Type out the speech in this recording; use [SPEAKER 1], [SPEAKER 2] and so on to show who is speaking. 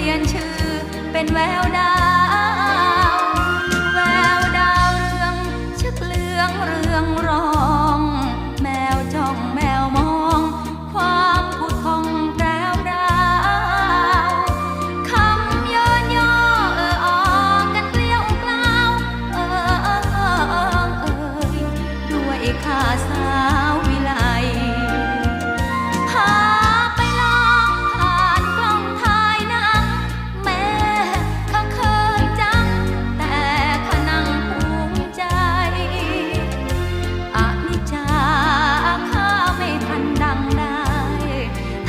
[SPEAKER 1] ลี่ยนชื่อเป็นแววดาว แววดาวเรืองชักเลืองเรือง